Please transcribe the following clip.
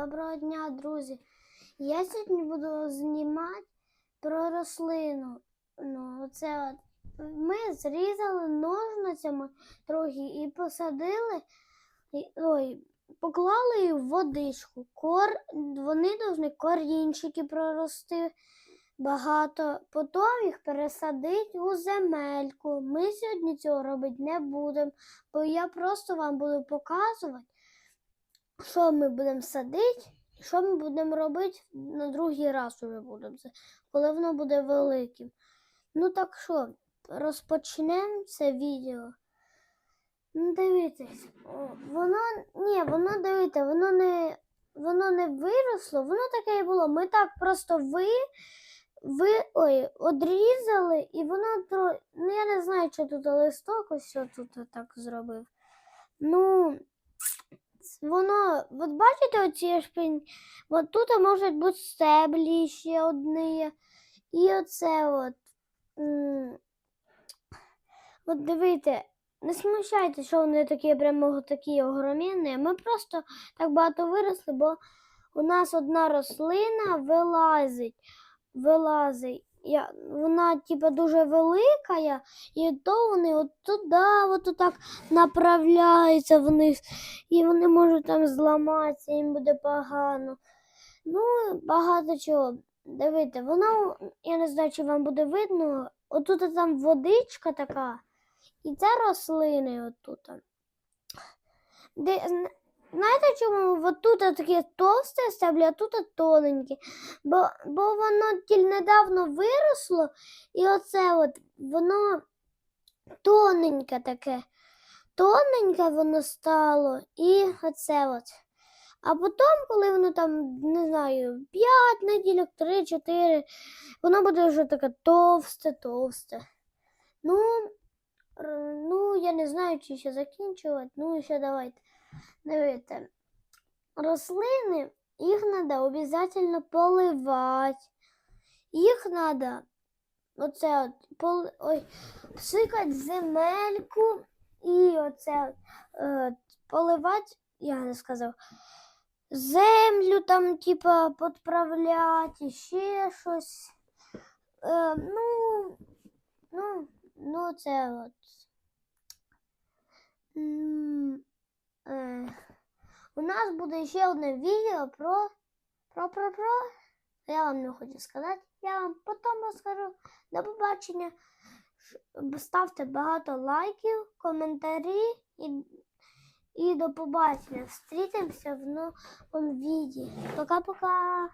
Доброго дня, друзі. Я сьогодні буду знімати про рослину. Ну, це от ми зрізали ножницями трохи і посадили, ой, поклали її в водичку. Кор, вони повинні корінчики прорости багато. Потім їх пересадити у земельку. Ми сьогодні цього робити не будемо, бо я просто вам буду показувати що ми будемо садити, що ми будемо робити на другий раз уже будемо, коли воно буде великим. Ну так що, розпочнемо це відео. Ну, дивіться, воно, ні, воно дивіться, воно не, воно не виросло, воно таке і було. Ми так просто ви, ви ой, одрізали, і воно тро... ну, я не знаю, що тут листок ось що тут так зробив. Ну, воно, от бачите оці шпинь, от тут можуть бути стеблі ще одні. І оце от. От дивіться, не смущайте, що вони такі прямо такі огромні. Ми просто так багато виросли, бо у нас одна рослина вилазить, вилазить. Я, вона типу, дуже велика, і то вони от туди, от так направляються вниз і вони можуть там зламатися, їм буде погано. Ну, багато чого. Дивіться, воно, я не знаю, чи вам буде видно, отут там водичка така, і це рослини отут. Де, знаєте, чому от тут таке товсте стеблі, а тут тоненькі? Бо, бо воно тільки недавно виросло, і оце от воно тоненьке таке тоненьке воно стало, і оце от. А потім, коли воно там, не знаю, 5 неділю, 3-4, воно буде вже таке товсте, товсте. Ну, ну, я не знаю, чи ще закінчувати. Ну, ще давайте. Дивіться. Рослини, їх треба обов'язково поливати. Їх треба оце от, пол... Ой, псикати земельку і оце е, поливати, я не сказав, землю там, типа, підправляти, ще щось. Е, ну, ну, ну, це от. У нас буде ще одне відео про, про, про, про. Я вам не хочу сказати. Я вам потім розкажу. До побачення. Ставте багато лайків, коментарі і, і до побачення. Встрітимося в новому відео. Пока-пока.